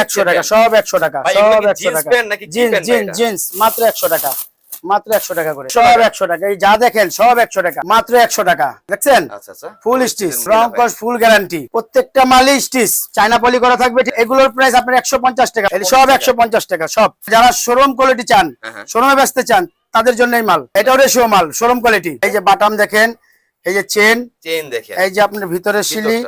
একশো টাকা সব একশো টাকা সব একশো টাকা। জিন্স জিন্স জিন্স মাত্র একশো টাকা মাত্র একশো টাকা করে। সব একশো টাকা এই যা দেখেন সব একশো টাকা মাত্র একশো টাকা। দেখছেন? ফুল স্টিচ রং কস ফুল গ্যারান্টি প্রত্যেকটা মালই স্টিচ চায়না পলি করা থাকবে এগুলোর প্রাইস আপনার একশো পঞ্চাশ টাকা। সব একশো পঞ্চাশ টাকা সব। যারা শোরুম কোয়ালিটি চান হ্যাঁ, হ্যাঁ। শোরুমে বেচতে চান তাদের জন্যই মাল। এটাও রেশিও মাল শোরুম কোয়ালিটি এই যে বাটাম দেখেন এই যে চেন চেন দেখেন। এই যে আপনার ভিতরে সিলি।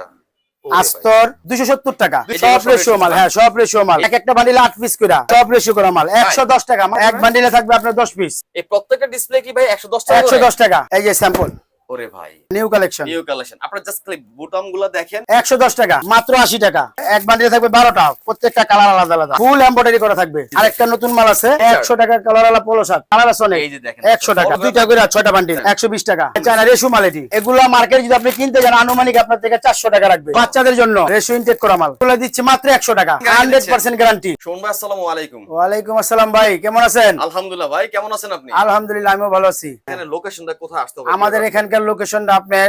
আস্তর দুইশো সত্তর টাকা। সব রেশিও মাল হ্যাঁ সব রেশিও মাল। এক একটা বান্ডিলে আট পিস করে সব রেশিও করা মাল একশো দশ টাকা এক বান্ডিলে থাকবে আপনার দশ পিস এই প্রত্যেকটা ডিসপ্লে কি ভাই 110 টাকা একশো দশ টাকা। এই যে স্যাম্পল ওরে ভাই। নিউ কালেকশন নিউ কালেকশন আপনারা জাস্ট খালি বুটামগুলো দেখেন। একশো দশ টাকা মাত্র আশি টাকা। এক বান্ডিলে থাকবে বারোটা প্রত্যেকটা কালার আলাদা আলাদা। ফুল এম্বয়ডারি করা থাকবে। আরেকটা নতুন মাল আছে একশো টাকা কালার আলা পোলো শার্ট কালার আছে অনেক। এই যে দেখেন একশো টাকা দুইটা করে ছয়টা বান্ডিল একশো বিশ টাকা। চায়না রেশু মাল এটি। এগুলো মার্কেট যদি আপনি কিনতে যান আনুমানিক আপনার থেকে চারশো টাকা রাখবে। বাচ্চাদের জন্য রেশু ইনটেক করা মাল। এগুলো দিচ্ছে মাত্র একশো টাকা। হান্ড্রেড পার্সেন্ট গ্যারান্টি শোন ভাই আসসালামু আলাইকুম। ওয়ালাইকুম আসসালাম ভাই কেমন আছেন? আলহামদুলিল্লাহ ভাই কেমন আছেন আপনি? আলহামদুলিল্লাহ আমিও ভালো আছি। এখানে লোকেশনটা কোথায় আসতে হবে? আমাদের এখানকার লোকেশনটা আপনার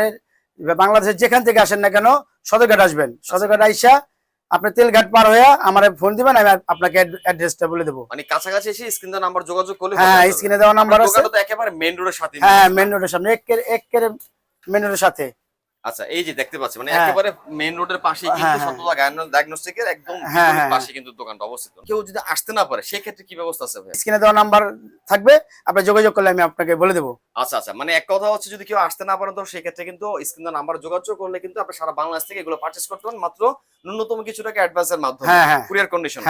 বাংলাদেশের যেখান থেকে আসেন না কেন সদরঘাট আসবেন। সদরঘাট আইসা আপনি তেলঘাট পার হয়ে আমার ফোন দিবেন আমি আপনাকে অ্যাড্রেসটা বলে দেবো। মানে কাছাকাছি এসে স্ক্রিন নাম্বার যোগাযোগ করলে হ্যাঁ স্ক্রিনে দেওয়া নাম্বার আছে। তো একেবারে মেইন রোডের সাথে। হ্যাঁ মেন রোডের সামনে এক এক মেন রোডের সাথে। আচ্ছা এই যে দেখতে পাচ্ছি মানে হ্যাঁ। একেবারে মেইন রোডের পাশেই কিন্তু হ্যাঁ। সততা ডায়াগনস্টিকের একদম হ্যাঁ। পাশে কিন্তু দোকানটা অবস্থিত কেউ যদি আসতে না পারে সেই ক্ষেত্রে কি ব্যবস্থা আছে ভাই স্ক্রিনে দেওয়া নাম্বার থাকবে আপনি যোগাযোগ করলে আমি আপনাকে বলে দেবো আচ্ছা আচ্ছা মানে এক কথা হচ্ছে যদি কেউ আসতে না পারেন তো সেই ক্ষেত্রে কিন্তু স্ক্রিন নাম্বার যোগাযোগ করলে কিন্তু আপনি সারা বাংলাদেশ থেকে এগুলো পারচেজ করতে পারেন মাত্র ন্যূনতম কিছু টাকা অ্যাডভান্সের মাধ্যমে। কুরিয়ার কন্ডিশন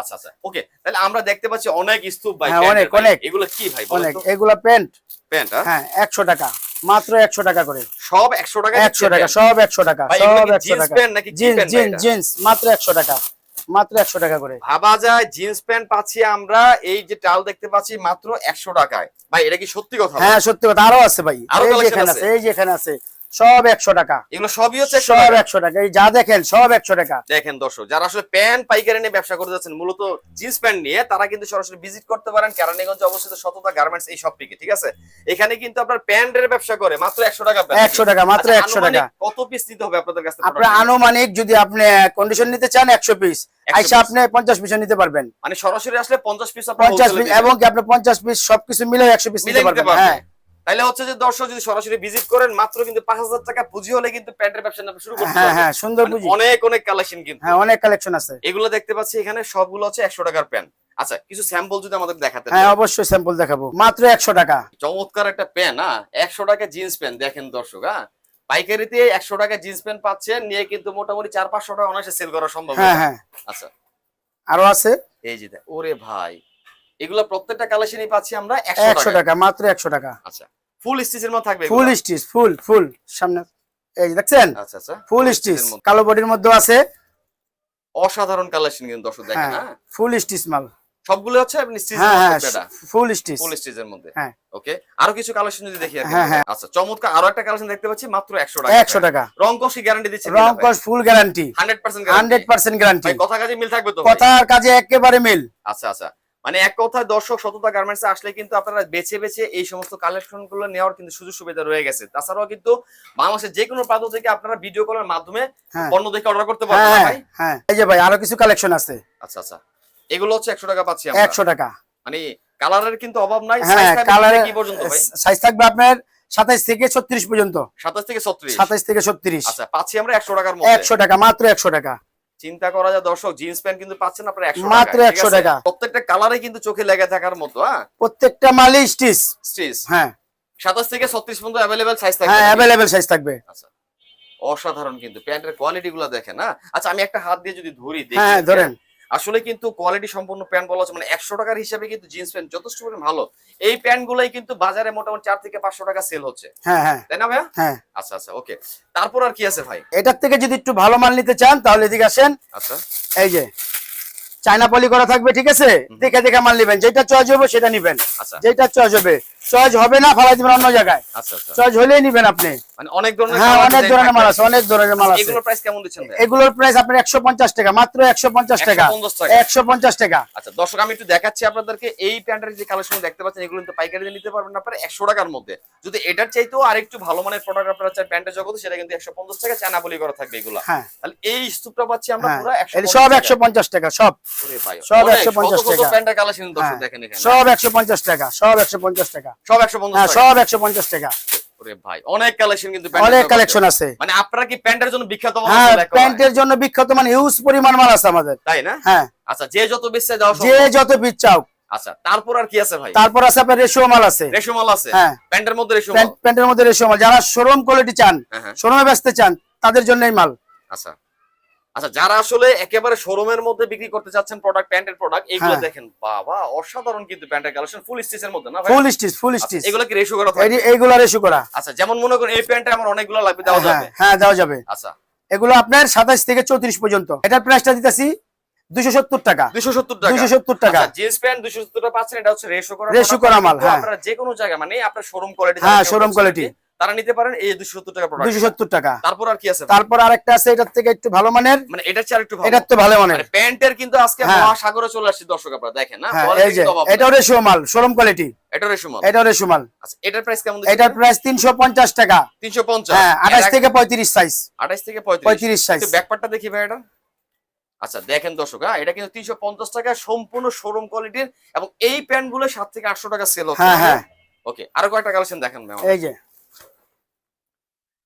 আচ্ছা আচ্ছা ওকে তাহলে আমরা দেখতে পাচ্ছি অনেক স্তূপ ভাই অনেক, অনেক। এগুলো কি ভাই এগুলা প্যান্ট প্যান্ট হ্যাঁ? হ্যাঁ একশো টাকা মাত্র একশো টাকা করে। সব 100 টাকা একশো টাকা সব একশো টাকা সব এগুলো কি একশো জিন্স টাকা। জিন্স জিন্স জিন্স মাত্র একশো টাকা মাত্র একশো টাকা করে। ভাবা যায় জিন্স প্যান্ট পাচ্ছি আমরা এই যে টাল দেখতে পাচ্ছি মাত্র 100 টাকায়। ভাই এটা কি সত্যি কথা? হ্যাঁ সত্যি কথা আরও আছে ভাই আরও এই যে এখানে? আছে এই যে এখানে আছে। সব একশো টাকা। এগুলো সবই হচ্ছে সব একশো টাকা। এই যা দেখেন সব একশো টাকা। দেখেন দর্শক যারা আসলে প্যান্ট পাইকারি নিয়ে ব্যবসা করতে যাচ্ছেন মূলত জিন্স প্যান্ট নিয়ে তারা কিন্তু সরাসরি ভিজিট করতে পারেন। কেরানীগঞ্জে অবস্থিত সততা গার্মেন্টস এই শপটিকে ঠিক আছে? এখানে কিন্তু আপনার প্যান্টের ব্যবসা করে মাত্র একশো টাকা। একশো টাকা মাত্র আচ্ছা, একশো টাকা। কত পিস নিতে হবে আপনাদের কাছে? আপনার আনুমানিক যদি আপনি কন্ডিশন নিতে চান একশো পিস 100 আইসা আপনি পঞ্চাশ পিস নিতে পারবেন। মানে সরাসরি আসলে পঞ্চাশ পিস পঞ্চাশ পিস এবং কি আপনি পঞ্চাশ পিস সবকিছু মিলে একশো পিস নিতে নিতে পারবেন। হ্যাঁ। তাহলে হচ্ছে যে দর্শক যদি সরাসরি ভিজিট করেন মাত্র কিন্তু পাঁচ হাজার টাকা পুঁজি হলে কিন্তু প্যান্টের ব্যবসা আপনি শুরু করতে হ্যাঁ হ্যাঁ সুন্দর মানে বুঝি অনেক অনেক কালেকশন কিন্তু। হ্যাঁ অনেক কালেকশন আছে। এগুলো দেখতে পাচ্ছি এখানে সবগুলো হচ্ছে একশো টাকার প্যান্ট। আচ্ছা কিছু স্যাম্পল যদি আমাদের দেখাতে হ্যাঁ অবশ্যই স্যাম্পল দেখাবো। মাত্র একশো টাকা। চমৎকার একটা প্যান্ট হ্যাঁ? একশো টাকা জিন্স প্যান্ট দেখেন দর্শক হ্যাঁ? পাইকারিতে একশো টাকা জিন্স প্যান্ট পাচ্ছেন নিয়ে কিন্তু মোটামুটি চার পাঁচশো টাকা অনায়াসে সেল করা সম্ভব হ্যাঁ হ্যাঁ আচ্ছা। আরও আছে? এই যে ওরে ভাই। এগুলো প্রত্যেকটা কালেকশনই পাচ্ছি আমরা একশো একশো টাকা টাকা মাত্র একশো টাকা। আচ্ছা ফুল স্টিচের মধ্যে থাকবে ফুল স্টিচ ফুল ফুল সামনে। এই দেখছেন? আচ্ছা আচ্ছা ফুল স্টিচ। কালো বডির মধ্যে আছে। অসাধারণ কালেকশন কিন্তু দর্শক দেখেন হ্যাঁ ফুল স্টিচ মাল। সবগুলো হচ্ছে আপনি স্টিচের মধ্যে ফুল স্টিচ ফুল স্টিচের মধ্যে। হ্যাঁ। ওকে আরও কিছু কালেকশন যদি দেখি হ্যাঁ, হ্যাঁ। আচ্ছা চমৎকার আরও একটা কালেকশন দেখতে পাচ্ছি মাত্র একশো টাকা। একশো টাকা। রং কষি গ্যারান্টি দিচ্ছে রং কস full guarantee hundred percent hundred percent guarantee ভাই কথা কাজে মিল থাকবে তো? কথার কাজে একেবারে মিল। আচ্ছা আচ্ছা। মানে এক কথায় দর্শক সততা গার্মেন্টস আসলে কিন্তু আপনারা বেছে বেছে এই সমস্ত কালেকশনগুলো নেওয়ার কিন্তু সুযোগ সুবিধা রয়ে গেছে। তাছাড়াও কিন্তু বাংলাদেশের যে কোনো প্রান্ত থেকে আপনারা ভিডিও কলের মাধ্যমে হ্যাঁ। পণ্য দেখে অর্ডার করতে পারবেন হ্যাঁ ভাই? হ্যাঁ। এই যে ভাই আরও কিছু কালেকশন আছে। আচ্ছা আচ্ছা। এগুলো হচ্ছে একশো টাকা পাচ্ছি আমরা। একশো টাকা। মানে কালারের কিন্তু অভাব নাই হ্যাঁ সাইজ কালার কি পর্যন্ত ভাই? সাইজ থাকবে আপনার সাতাইশ থেকে ছত্রিশ পর্যন্ত। সাতাশ থেকে ছত্রিশ? সাতাইশ থেকে ছত্রিশ। আচ্ছা পাচ্ছি আমরা একশো টাকার মধ্যে। একশো টাকা মাত্র একশো টাকা। চিন্তা করা যায় দর্শক জিন্স প্যান্ট কিন্তু পাচ্ছেন আপনার একশো মাত্র 100 টাকা। প্রত্যেকটা কালারে কিন্তু চোখে লেগে থাকার মতো হ্যাঁ? প্রত্যেকটা মালই স্টিচ স্টিচ হ্যাঁ। সাতাশ থেকে ছত্রিশ পর্যন্ত অ্যাভেলেবেল সাইজ থাকবে হ্যাঁ অ্যাভেলেবেল সাইজ থাকবে। আচ্ছা। অসাধারণ কিন্তু প্যান্টের কোয়ালিটি গুলো দেখেন না আচ্ছা আমি একটা হাত দিয়ে যদি ধরি দেখি। হ্যাঁ ধরেন। আসলে কিন্তু কোয়ালিটি সম্পন্ন প্যান্ট বলা হচ্ছে মানে একশো টাকার হিসাবে কিন্তু জিন্স প্যান্ট যথেষ্ট পরিমাণ ভালো। এই প্যান্ট গুলাই কিন্তু বাজারে মোটামুটি চার থেকে পাঁচশো টাকা সেল হচ্ছে। হ্যাঁ হ্যাঁ। তাই না ভাইয়া? হ্যাঁ। আচ্ছা আচ্ছা ওকে তারপর আর কি আছে ভাই? এটার থেকে যদি একটু ভালো মাল নিতে চান তাহলে এদিকে আসেন। আচ্ছা। এই যে চায়না পলি করা থাকবে ঠিক আছে? দেখে দেখে মাল নেবেন। যেটা চয়েস হবে সেটা নিবেন। আচ্ছা। যেটা চয়েস হবে। চয়েস হবে না ফালাই দিবেন অন্য জায়গায়। আচ্ছা আচ্ছা। চয়েস হলেই নিবেন আপনি। মানে অনেক ধরনের হ্যাঁ অনেক ধরনের মাল আছে অনেক ধরনের মাল আছে। এগুলোর প্রাইস কেমন দিচ্ছেন এগুলোর প্রাইস আপনার একশো পঞ্চাশ টাকা মাত্র একশো পঞ্চাশ টাকা। 150 টাকা। একশো পঞ্চাশ টাকা। আচ্ছা দর্শক আমি একটু দেখাচ্ছি আপনাদেরকে। এই প্যান্টের যে কালেকশন দেখতে পাচ্ছেন এগুলো কিন্তু পাইকারি নিতে পারবেন আপনারা একশো টাকার মধ্যে। যদি এটার চাইতেও আরেকটু ভালো মানের প্রোডাক্ট আপনারা চান প্যান্টের জগতে সেটা কিন্তু একশো পঞ্চাশ টাকা চানা বলি করা থাকবে এগুলো। হ্যাঁ। তাহলে এই স্তূপটা পাচ্ছি আমরা হ্যাঁ। পুরো একশো এটা সব একশো পঞ্চাশ টাকা সব। সব 150 টাকা। প্যান্টের কালেকশন দর্শক দেখেন এখানে। সব একশো পঞ্চাশ টাকা সব একশো পঞ্চাশ টাকা। সব একশো পঞ্চাশ হ্যাঁ সব একশো পঞ্চাশ টাকা। ভাই অনেক কালেকশন কিন্তু অনেক কালেকশন আছে। মানে আপনারা কি প্যান্টের জন্য বিখ্যাত হ্যাঁ? প্যান্টের জন্য বিখ্যাত মানে হিউজ পরিমাণ মাল আছে আমাদের। তাই না? হ্যাঁ। আচ্ছা যে যত যে যত পিস চাও আচ্ছা তারপর আর কি আছে ভাই? তারপর আছে আপনার রেশিও মাল আছে। রেশমাল আছে? হ্যাঁ। প্যান্টের মধ্যে রেশমাল প্যান্ট- প্যান্টের মধ্যে রেশিও মাল। যারা শোরুম কোয়ালিটি চান। শোরুমে বেচতে চান তাদের জন্যই মাল। আচ্ছা। আচ্ছা যারা আসলে একেবারে শোরুমের মধ্যে বিক্রি করতে চাচ্ছেন প্রোডাক্ট প্যান্টের প্রোডাক্ট এগুলো হ্যাঁ। দেখেন বাবা অসাধারণ কিন্তু প্যান্টের কালেকশন ফুল স্টিচের মধ্যে না ফুল স্টিচ ফুল স্টিচ এগুলো কি রেশিও করা থাকে এইগুলা রেশিও করা আচ্ছা যেমন মনে করেন এই প্যান্টে আমার অনেকগুলো লাগবে দেওয়া হ্যাঁ যাবে হ্যাঁ দেওয়া যাবে আচ্ছা এগুলো আপনার সাতাশ থেকে চৌত্রিশ পর্যন্ত এটার প্রাইসটা দিতেছি দুশো সত্তর টাকা 270 টাকা 270 টাকা। জিন্স প্যান্ট 270 টাকা পাচ্ছেন এটা হচ্ছে রেশিও করা product। করা মাল, হ্যাঁ। আপনারা যে কোনো জায়গা মানে আপনার শোরুম কোয়ালিটি হ্যাঁ, শোরুম quality। তারা নিতে পারেন এই 270 টাকা প্রোডাক্ট দুশো সত্তর টাকা। তারপর আর কি আছে? তারপর আরেকটা আছে এটার থেকে একটু ভালো মানের। মানে এটার চেয়ে একটু ভালো। এটার তো ভালো মানের। মানে প্যান্টের কিন্তু আজকে হ্যাঁ। মহাসাগরে চলে আসছে দর্শক আপনারা দেখেন না? হ্যাঁ এটাও নাই। মাল শোরুম কোয়ালিটি এটা রেশিও মাল। এটাও মাল। আচ্ছা এটার প্রাইস কেমন এটার প্রাইস টাকা। 350 হ্যাঁ থেকে পঁয়ত্রিশ সাইজ 28 থেকে 35 সাইজ ব্যাকপার্টটা দেখি ভাই এটা। আচ্ছা দেখেন দর্শক হ্যাঁ এটা কিন্তু 350 টাকা সম্পূর্ণ শোরুম কোয়ালিটির এবং এই প্যান্টগুলো 7 থেকে 800 টাকা সেল হচ্ছে। হ্যাঁ হ্যাঁ। ওকে আরও কয়েকটা কালেকশন দেখেন ম্যাম এই যে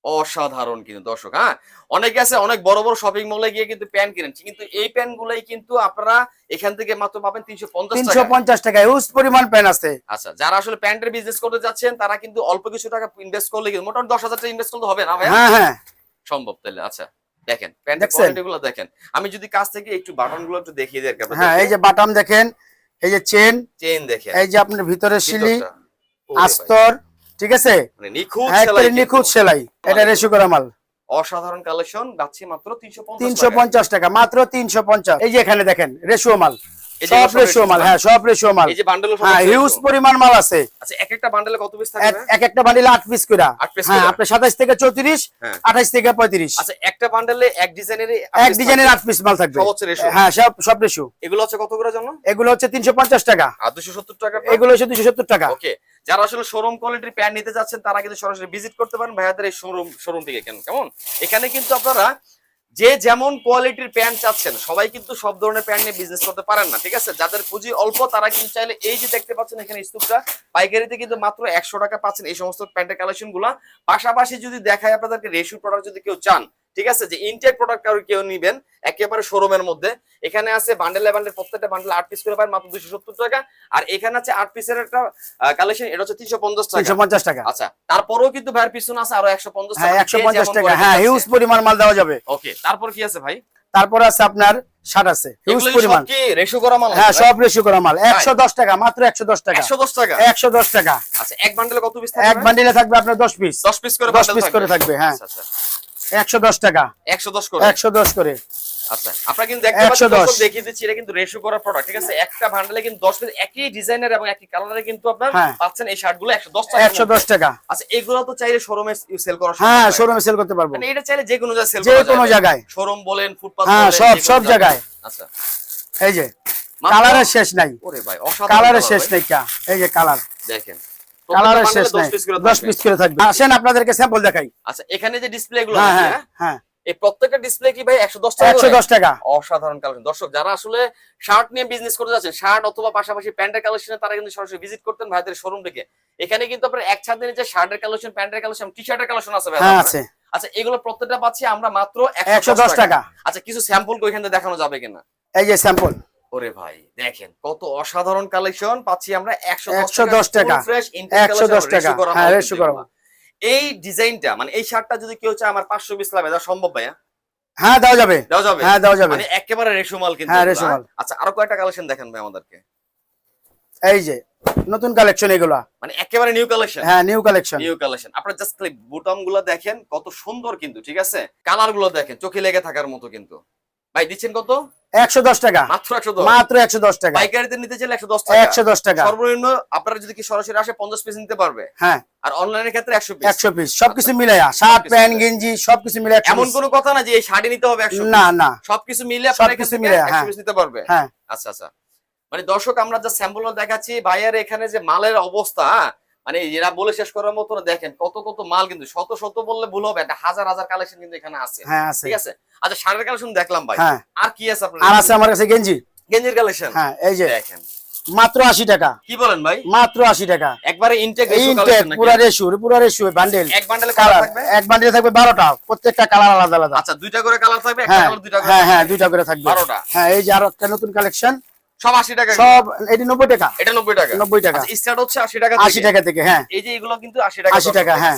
অসাধারণ কিন্তু দর্শক। হ্যাঁ? অনেকে আছে অনেক বড় বড় শপিং মলে গিয়ে কিন্তু প্যান্ট কিনেন। কিন্তু এই প্যান্ট গুলাই কিন্তু আপনারা এখান থেকে মাত্র পাবেন তিনশো পঞ্চাশ তিনশো পঞ্চাশ টাকা হিউজ পরিমাণ প্যান আছে। আচ্ছা যারা আসলে প্যান্টের বিজনেস করতে যাচ্ছেন তারা কিন্তু অল্প কিছু টাকা ইনভেস্ট করলে কিন্তু মোটামুটি দশ হাজার টাকা ইনভেস্ট করতে হবে না ভাই হ্যাঁ হ্যাঁ। সম্ভব তাহলে আচ্ছা। দেখেন প্যান্টের কোয়ালিটি গুলো দেখেন। আমি যদি কাছ থেকে একটু বাটনগুলো একটু দেখিয়ে দিই হ্যাঁ এই যে বাটাম দেখেন এই যে চেন চেন দেখেন। এই যে আপনার ভিতরে ভাই, আস্তর ঠিক আছে? মানে নিখুঁত হ্যাঁ, সেলাই নিখুঁত সেলাই। এটা রেশু করা মাল। অসাধারণ কালেকশন যাচ্ছে মাত্র তিনশো তিনশো পঞ্চাশ টাকা মাত্র তিনশো পঞ্চাশ। এই যে এখানে দেখেন রেশুও মাল। সব ratio মাল। হ্যাঁ সব রেশিও মাল। এই যে বান্ডেল হ্যাঁ হিউজ পরিমাণ মাল আছে। আচ্ছা এক একটা বান্ডেলে কত পিস এক থাকবে? এক একটা বান্ডিলে আট পিস করে। আট piece হ্যাঁ? আপনার সাতাইশ থেকে চৌত্রিশ হ্যাঁ। আঠাইশ থেকে পঁয়ত্রিশ। আচ্ছা একটা বান্ডেলে এক ডিজাইনের এক ডিজাইনের আট পিস মাল থাকবে। সব ratio? হ্যাঁ সব সব রেশিও। এগুলো হচ্ছে কত করে জন্য? এগুলো হচ্ছে তিনশো পঞ্চাশ টাকা। আর দুশো সত্তর টাকা এগুলো হচ্ছে দুশো সত্তর টাকা। ওকে। যারা আসলে শোরুম কোয়ালিটির প্যান্ট নিতে যাচ্ছেন তারা কিন্তু সরাসরি ভিজিট করতে পারেন। ভাইয়াদের এই শোরুম শোরুম থেকে কেন? কেমন? এখানে কিন্তু আপনারা যে যেমন কোয়ালিটির প্যান্ট চাচ্ছেন, সবাই কিন্তু সব ধরনের প্যান্ট নিয়ে বিজনেস করতে পারেন না, ঠিক আছে? যাদের পুঁজি অল্প, তারা কিন্তু চাইলে এই যে দেখতে পাচ্ছেন এখানে স্তূপটা, পাইকারিতে কিন্তু মাত্র একশো টাকা পাচ্ছেন এই সমস্ত প্যান্টের কালেকশনগুলা। পাশাপাশি যদি দেখায় আপনাদেরকে রেশু প্রোডাক্ট যদি কেউ চান ঠিক আছে? যে ইনটেক প্রোডাক্ট কারও কেউ নিবেন একেবারে শোরুমের মধ্যে। এখানে আছে বান্ডেলে বান্ডেল প্রত্যেকটা বান্ডেল আট পিস করে পাবেন মাত্র দুশো সত্তর টাকা। আর এখানে আছে আট পিসের একটা কালেকশন এটা হচ্ছে তিনশো পঞ্চাশ টাকা। পঞ্চাশ টাকা। আচ্ছা তারপরেও কিন্তু ভাইয়ের পিছনে আছে আরও একশো পঞ্চাশ হ্যাঁ একশো পঞ্চাশ টাকা। হ্যাঁ হিউজ পরিমাণ মাল দেওয়া যাবে। ওকে তারপর কি আছে ভাই? তারপর আছে আপনার শার্ট আছে। হিউজ পরিমাণ। কি রেশো করা মাল হ্যাঁ সব রেশিও করা মাল। একশো দশ টাকা মাত্র একশো দশ টাকা। একশো দশ টাকা? একশো দশ টাকা। আচ্ছা এক বান্ডেলে কত পিস এক বান্ডিলে থাকবে আপনার দশ পিস দশ পিস করে 10 bundle piece করে থাকবে, হ্যাঁ। আচ্ছা, আচ্ছা। একশো দশ টাকা। একশো দশ করে? একশো দশ করে। আচ্ছা আপনারা কিন্তু দেখতে পাচ্ছেন দেখিয়ে দিচ্ছি এটা কিন্তু রেশো করা প্রোডাক্ট ঠিক আছে? একটা বান্ডেলে কিন্তু দশ পিস একই ডিজাইনের এবং একই কালারে কিন্তু আপনার। পাচ্ছেন এই শার্টগুলো একশো দশ টাকা। আচ্ছা এগুলো তো চাইলে শোরুমে সেল করা হ্যাঁ শোরুমে সেল করতে পারব। মানে এটা চাইলে যে কোনো জায়গায় সেল যে কোনো জায়গায়। শোরুম বলেন ফুটপাথ হ্যাঁ, সব- সব জায়গায়। আচ্ছা। এই যে কালারের শেষ নাই। ওরে ভাই অসাধারণ কালারের শেষ। নেই কা। এই যে কালার দেখেন। কালারের শেষ নাই। 10 piece করে দশ থাকবে। পিস করে থাকবে। আসেন আপনাদেরকে স্যাম্পল দেখাই। আচ্ছা এখানে যে ডিসপ্লে গুলো হ্যাঁ আছে, হ্যাঁ হ্যাঁ? এই প্রত্যেকটা ডিসপ্লে কি ভাই 110 টাকা একশো করে? দশ টাকা। অসাধারণ কালেকশন দর্শক যারা আসলে শার্ট নিয়ে বিজনেস করতে যাচ্ছেন শার্ট অথবা পাশাপাশি প্যান্টের কালেকশনে তারা কিন্তু সরাসরি ভিজিট করতেন ভাইদের শোরুম থেকে। এখানে কিন্তু আপনার এক ছাদ নিচে শার্টের কালেকশন প্যান্টের কালেকশন টি শার্টের কালেকশন আছে ভাই হ্যাঁ আছে। আচ্ছা এগুলো প্রত্যেকটা পাচ্ছি আমরা মাত্র একশো দশ টাকা। আচ্ছা কিছু স্যাম্পল এখান থেকে দেখানো যাবে কিনা? এই যে স্যাম্পল ওরে ভাই দেখেন কত অসাধারণ কালেকশন পাচ্ছি আমরা একশো 110 টাকা। ফ্রেশ 110 টাকা। হ্যাঁ, এই ডিজাইনটা মানে এই শার্টটা যদি কেউ চায় আমার পাঁচশো লাভে দেওয়া সম্ভব ভাইয়া? হ্যাঁ দেওয়া যাবে। দেওয়া যাবে? হ্যাঁ দেওয়া যাবে। মানে একেবারে কিন্তু হ্যাঁ, আচ্ছা আরও কয়েকটা কালেকশন দেখেন ভাই আমাদেরকে। এই যে নতুন কালেকশন এগুলা। মানে একেবারে নিউ কালেকশন হ্যাঁ নিউ কালেকশন নিউ কালেকশন আপনারা জাস্ট বুটামগুলো দেখেন কত সুন্দর কিন্তু ঠিক আছে? কালারগুলো দেখেন চোখে লেগে থাকার মতো কিন্তু। ভাই দিচ্ছেন কত? একশো দশ টাকা। মাত্র একশো দশ? মাত্র একশো দশ টাকা। পাইকারিতে নিতে চাইলে একশো দশ টাকা। একশো দশ টাকা। সর্বনিম্ন আপনারা যদি কি সরাসরি আসে পঞ্চাশ পিস নিতে পারবে? হ্যাঁ। আর অনলাইনের ক্ষেত্রে একশো পিস একশো পিস সবকিছু মিলাইয়া শার্ট প্যান্ট গেঞ্জি সবকিছু মিলে এমন কোনো কথা না যে এই শাড়ি নিতে হবে একশো না না। সবকিছু মিলে আপনারা সবকিছু এখান থেকে মিলে, 100 হ্যাঁ। নিতে পারবে। হ্যাঁ। আচ্ছা আচ্ছা। মানে দর্শক আমরা যা স্যাম্পল দেখাচ্ছি। ভাইয়ার এখানে যে মালের অবস্থা মানে এরা বলে শেষ করার মতো না দেখেন কত কত মাল কিন্তু শত শত বললে ভুল হবে একটা হাজার হাজার কালেকশন কিন্তু এখানে আছে। হ্যাঁ ঠিক আছে? আচ্ছা শাড়ির কালেকশন দেখলাম ভাই। হ্যাঁ। আর কি আছে আপনার আর আছে আমার কাছে গেঞ্জি। গেঞ্জির কালেকশন হ্যাঁ এই যে। দেখেন। মাত্র আশি টাকা। কি বলেন ভাই? মাত্র আশি টাকা। একবারে ইনটেক ইনটেক পুরা রেশু পুরা রেশু বান্ডেল এক বান্ডেলে কালার থাকবে? এক বান্ডেলে থাকবে বারোটা। প্রত্যেকটা কালার আলাদা আলাদা। আচ্ছা দুইটা করে কালার থাকবে একটা হ্যাঁ। কালার দুইটা করে হ্যাঁ হ্যাঁ দুইটা করে থাকবে। বারোটা। হ্যাঁ এই যে আরও একটা নতুন কালেকশন সব আশি টাকা সব এটি নব্বই টাকা। এটা নব্বই টাকা। নব্বই টাকা। স্টার্ট হচ্ছে আশি টাকা আশি টাকা থেকে হ্যাঁ। এই যে এগুলো কিন্তু আশি টাকা 80 টাকা, হ্যাঁ।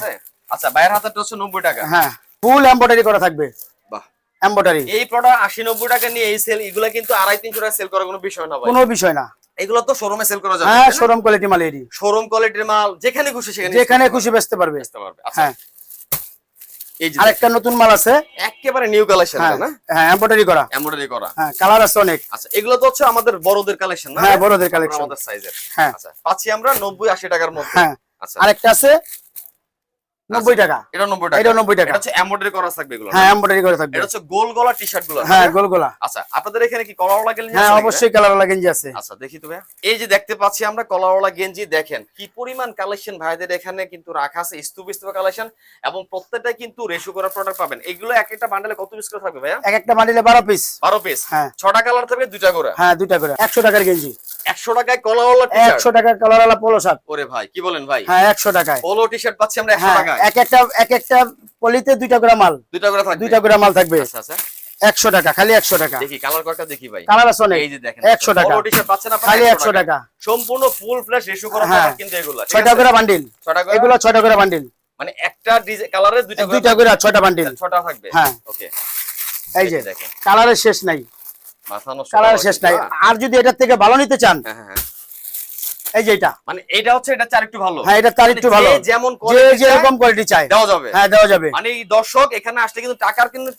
আচ্ছা বাইরের হচ্ছে নব্বই টাকা। হ্যাঁ ফুল এম্বয়ডারি করা থাকবে। বাহ। এম্বয়ডারি এই প্রোডাক্ট আশি নব্বই টাকা নিয়ে এই সেল এগুলো কিন্তু আড়াই তিনশো টাকা সেল করার কোনো বিষয় না ভাই। কোনো বিষয় না। এগুলো তো শোরুমে সেল করা যাবে হ্যাঁ শোরুম কোয়ালিটি মাল এটি শোরুম কোয়ালিটির মাল যেখানে খুশি সেখানে যেখানে খুশি বেচতে পারবে। বেচতে পারবে আচ্ছা। হ্যাঁ। আরেকটা নতুন মাল আছে। একেবারে নিউ কালেকশন হ্যাঁ না? হ্যাঁ এম্বয়ডারি করা। এমব্রয়ডারি করা। হ্যাঁ কালার আছে অনেক। আচ্ছা এগুলো তো হচ্ছে আমাদের বড়দের কালেকশন না? হ্যাঁ, বড়দের কালেকশন আমাদের সাইজের হ্যাঁ। আচ্ছা পাচ্ছি আমরা নব্বই আশি টাকার মধ্যে। হ্যাঁ। আচ্ছা। আরেকটা আছে নব্বই টাকা। এটা নব্বই টাকা। এটা 90 টাকা। এটা হচ্ছে এমব্রয়ডারি করা থাকবে এগুলো হ্যাঁ এম্বয়ডারি করে থাকবে। এটা হচ্ছে গোল গলা টি শার্টগুলো হ্যাঁ গোল গোলা। আচ্ছা আপনাদের এখানে কি কলাওয়ালা গেঞ্জি হ্যাঁ আছে নাকি? অবশ্যই গেঞ্জি আছে। আচ্ছা দেখি তো ভাইয়া। এই যে দেখতে পাচ্ছি আমরা কলাওয়ালা গেঞ্জি দেখেন কি পরিমাণ কালেকশন ভাইদের এখানে কিন্তু রাখা আছে স্তূপ স্তূপ কালেকশন এবং প্রত্যেকটা কিন্তু রেশু করা প্রোডাক্ট পাবেন। এগুলো এক একটা বান্ডেলে কত পিস করে থাকবে ভাইয়া? এক একটা বান্ডিলে বারো পিস বারো পিস হ্যাঁ। ছটা কালার থাকবে দুইটা করে? হ্যাঁ দুইটা করে। একশো টাকার গেঞ্জি। একশো টাকায় কলাওয়ালা টি শার্ট পোলো ওরে ভাই কি বলেন ভাই? হ্যাঁ টাকায়। পোলো শার্ট পাচ্ছি আমরা একশো হ্যাঁ টাকায়। এক একটা এক একটা পলিতে দুইটা করে মাল। দুইটা করে থাকবে? দুইটা করে মাল থাকবে। আচ্ছা আচ্ছা। টাকা খালি একশো টাকা। দেখি কালার কয়টা দেখি ভাই। কালার আছে অনেক। এই যে দেখেন 100 টাকা। পোলো টি শার্ট পাচ্ছেন আপনারা খালি 100 একশো টাকা। সম্পূর্ণ ফুল ফ্ল্যাশ রেশু করা হ্যাঁ। কিন্তু এগুলো করে বান্ডিল ছটা করে? এগুলো ছয়টা করে বান্ডিল মানে একটা দুইটা দুইটা করে ছয়টা বান্ডিল ছটা থাকবে? হ্যাঁ। ওকে এই যে দেখেন কালারের শেষ নাই। শেষ নাই। আর যদি এটার থেকে ভালো নিতে চান হ্যাঁ, হ্যাঁ, হ্যাঁ। এই যে এটা। মানে এটা হচ্ছে এটা চার একটু ভালো। হ্যাঁ এটা মানে একটু ভালো। যেমন যে যেরকম কোয়ালিটি চাই দেওয়া যাবে। হ্যাঁ দেওয়া যাবে। মানে এই দর্শক এখানে আসলে কিন্তু টাকার কিন্তু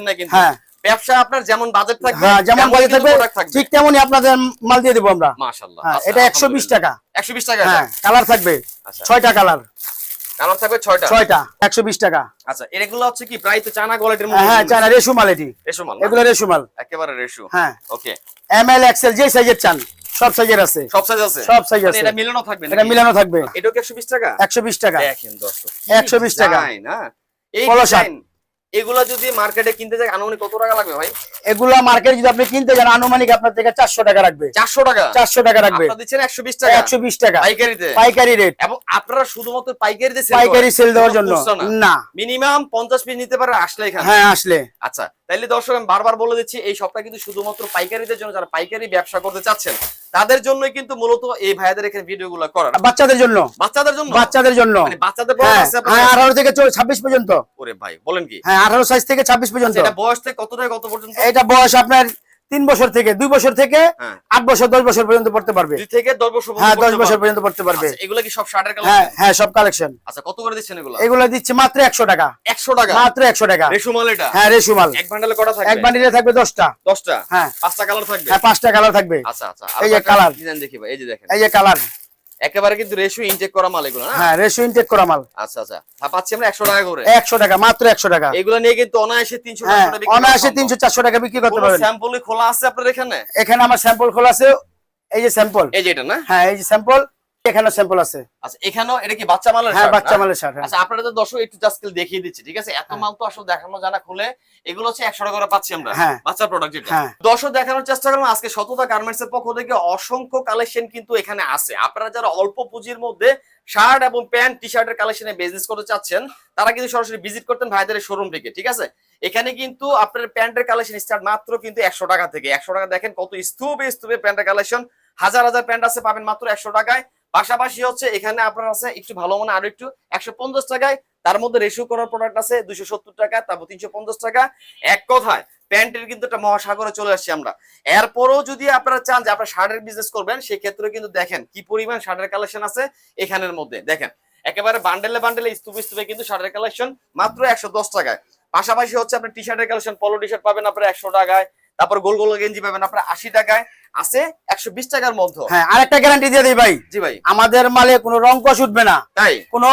না হ্যাঁ। ব্যবসা আপনার যেমন বাজেট থাকবে হ্যাঁ যেমন থাকবে ঠিক তেমনই আপনাদের মাল দিয়ে দেবো আমরা। মাশাআল্লাহ। আচ্ছা, এটা একশো বিশ টাকা। একশো বিশ টাকা হ্যাঁ কালার থাকবে। আচ্ছা। ছয়টা কালার কালার থাকবে ছয়টা। ছয়টা একশো বিশ টাকা। আচ্ছা এগুলো হচ্ছে কি প্রায় তো চানা কোয়ালিটির হ্যাঁ হ্যাঁ চায়না রেশু মাল এটি রেশু মাল না? এগুলো রেশু মাল। একেবারে রেশু হ্যাঁ। ওকে এম এল এক্সেল যে সাইজের চান সব সাইজের আছে। সব সাইজ আছে? সব সাইজ আছে। এটা মিলানো থাকবে এটা মিলানো থাকবে। একশো বিশ টাকা? একশো বিশ টাকা। দেখেন দর্শক 120 টাকা। না এই পলো শার্ট। ডিজাইন এগুলা যদি মার্কেটে কিনতে যাই আনুমানিক কত টাকা লাগবে ভাই? এগুলা মার্কেট যদি আপনি কিনতে যান আনুমানিক আপনার থেকে চারশো টাকা রাখবে। চারশো টাকা? চারশো টাকা রাখবে। আপনারা দিচ্ছেন টাকা। পাইকারিতে? পাইকারি রেট এবং আপনারা শুধুমাত্র পাইকারিতে পাইকারি সেল দেওয়ার জন্য। না। মিনিমাম পঞ্চাশ পিস নিতে পারে আসলে এখানে। হ্যাঁ আসলে। আচ্ছা তাইলে দর্শক আমি বারবার বলে দিচ্ছি এই সপ্তাহে কিন্তু শুধুমাত্র পাইকারিদের জন্য যারা পাইকারি ব্যবসা করতে চাচ্ছেন তাদের জন্যই কিন্তু মূলত এই ভাইয়াদের এখানে ভিডিও গুলো করার বাচ্চাদের জন্য। বাচ্চাদের জন্য? বাচ্চাদের জন্য। মানে বাচ্চাদের হ্যাঁ হ্যাঁ কাছে? আঠারো থেকে ছাব্বিশ পর্যন্ত। ওরে ভাই বলেন কি? হ্যাঁ আঠারো সাইজ থেকে ছাব্বিশ পর্যন্ত। এটা বয়স থেকে কত থেকে কত পর্যন্ত? এটা বয়স আপনার তিন বছর থেকে দুই বছর থেকে হ্যাঁ। আট বছর দশ বছর পর্যন্ত পড়তে পারবে। থেকে দশ বছর পর্যন্ত হ্যাঁ দশ বছর। পর্যন্ত পড়তে পারবে। আচ্ছা, এগুলো কি সব শার্টের হ্যাঁ হ্যাঁ সব কালেকশন আচ্ছা কত করে দিচ্ছেন এগুলো? এগুলো দিচ্ছে মাত্র একশো টাকা। একশো টাকা? মাত্র একশো টাকা। রেশু মাল এটা? হ্যাঁ রেশু মাল। এক বান্ডেলে কটা থাকবে? এক বান্ডিলে থাকবে দশটা। দশটা? হ্যাঁ। পাঁচটা কালার থাকবে? হ্যাঁ পাঁচটা কালার থাকবে। আচ্ছা আচ্ছা। এই যে। ডিজাইন দেখি ভাই এই যে দেখেন। এই যে কালার একেবারে কিন্তু রেশু ইনটেক করা মাল এগুলো না? হ্যাঁ রেশু ইনটেক করা মাল। আচ্ছা আচ্ছা। হ্যাঁ পাচ্ছি আমরা একশো টাকা করে। একশো টাকা মাত্র একশো টাকা। এগুলো নিয়ে কিন্তু অনায়াসে তিনশো বিক্রি অনায়াসে 300 400 টাকা বিক্রি করতে পারবেন। স্যাম্পল খোলা আছে আপনার এখানে? এখানে আমার স্যাম্পল খোলা আছে। এই যে স্যাম্পল এই যে এটা না? হ্যাঁ এই যে স্যাম্পল এখানে স্যাম্পল আছে। আচ্ছা এখানেও এটা কি বাচ্চা মালের হ্যাঁ বাচ্চা মালের শার্ট আচ্ছা আপনারা তো দর্শক একটু দেখিয়ে দিচ্ছি ঠিক আছে? এত হ্যাঁ। মাল তো আসলে দেখানো জানা খুলে এগুলো হচ্ছে একশো টাকা করে পাচ্ছি আমরা হ্যাঁ। বাচ্চা প্রোডাক্ট যেটা। হ্যাঁ। দর্শক দেখানোর চেষ্টা করলাম আজকে শততা গার্মেন্টস এর পক্ষ থেকে অসংখ্য কালেকশন কিন্তু এখানে আছে। আপনারা যারা অল্প পুঁজির মধ্যে শার্ট এবং প্যান্ট টি শার্টের কালেকশনে বিজনেস করতে চাচ্ছেন তারা কিন্তু সরাসরি ভিজিট করতেন ভাইদের শোরুম থেকে ঠিক আছে? এখানে কিন্তু আপনার প্যান্টের কালেকশন স্টার্ট মাত্র কিন্তু একশো টাকা থেকে। একশো টাকা দেখেন কত স্তূপে স্তূপে প্যান্টের কালেকশন হাজার হাজার প্যান্ট আছে পাবেন মাত্র একশো টাকায়। পাশাপাশি হচ্ছে এখানে আপনার আছে একটু ভালো মানে আরও একটু একশো পঞ্চাশ টাকায়। তার মধ্যে রেশিও করার প্রোডাক্ট আছে সত্তর টাকা, তারপর তিনশো পঞ্চাশ টাকা। এক কথায়, প্যান্টের কিন্তু একটা মহাসাগরে চলে আসছি আমরা। এরপরও যদি আপনারা চান যে আপনারা শার্টের বিজনেস করবেন সেক্ষেত্রে কিন্তু দেখেন কি পরিমাণ শার্টের কালেকশন আছে এখানের মধ্যে। দেখেন, একেবারে বান্ডেলে বান্ডেলে স্তূপে স্তূপে কিন্তু শার্টের কালেকশন মাত্র একশো দশ টাকায়। পাশাপাশি হচ্ছে আপনার টি শার্টের কালেকশন পলো টি শার্ট পাবেন আপনার একশো টাকায়। তারপর গোল গোল গেঞ্জি পাবেন আপনার আশি টাকায়। আছে একশো বিশ টাকার মধ্যে। হ্যাঁ আরেকটা গ্যারান্টি দিয়ে দিই ভাই। জি ভাই। আমাদের মালে কোনো রং কষ উঠবে না। তাই? কোনো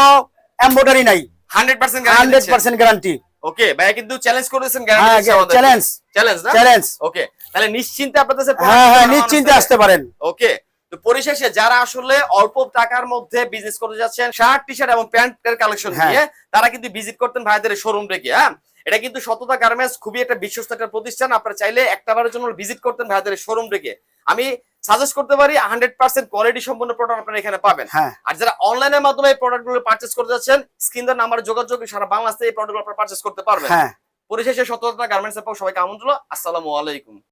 এম্বোটারি নাই। Hundred percent hundred percent guarantee okay ভাইয়া কিন্তু চ্যালেঞ্জ করেছেন চ্যালেঞ্জ চ্যালেঞ্জ না? চ্যালেঞ্জ ওকে তাহলে নিশ্চিন্তে আপনাদের হ্যাঁ হ্যাঁ নিশ্চিন্তে আসতে পারেন। ওকে তো পরিশেষে যারা আসলে অল্প টাকার মধ্যে বিজনেস করতে যাচ্ছেন শার্ট টি শার্ট এবং প্যান্টের কালেকশন হ্যাঁ। তারা কিন্তু ভিজিট করতেন ভাইদের শোরুম থেকে হ্যাঁ? এটা কিন্তু সততা গার্মেন্টস খুবই একটা বিশ্বস্ত একটা প্রতিষ্ঠান। আপনারা চাইলে একটা বারের জন্য ভিজিট করতেন ভাইদের শোরুম থেকে। আমি সাজেস্ট করতে পারি হান্ড্রেড পার্সেন্ট কোয়ালিটি সম্পন্ন প্রোডাক্ট আপনারা এখানে পাবেন। হ্যাঁ। আর যারা অনলাইনের মাধ্যমে এই প্রোডাক্টগুলো পার্চেস করতে যাচ্ছেন স্ক্রিন নাম্বার যোগাযোগ সারা বাংলাদেশে এই প্রোডাক্টগুলো আপনারা পার্চেস করতে পারবেন। হ্যাঁ। পরিশেষে সততা গার্মেন্টস এর পক্ষ সবাইকে আমন্ত্রণ। আসসালামু আলাইকুম।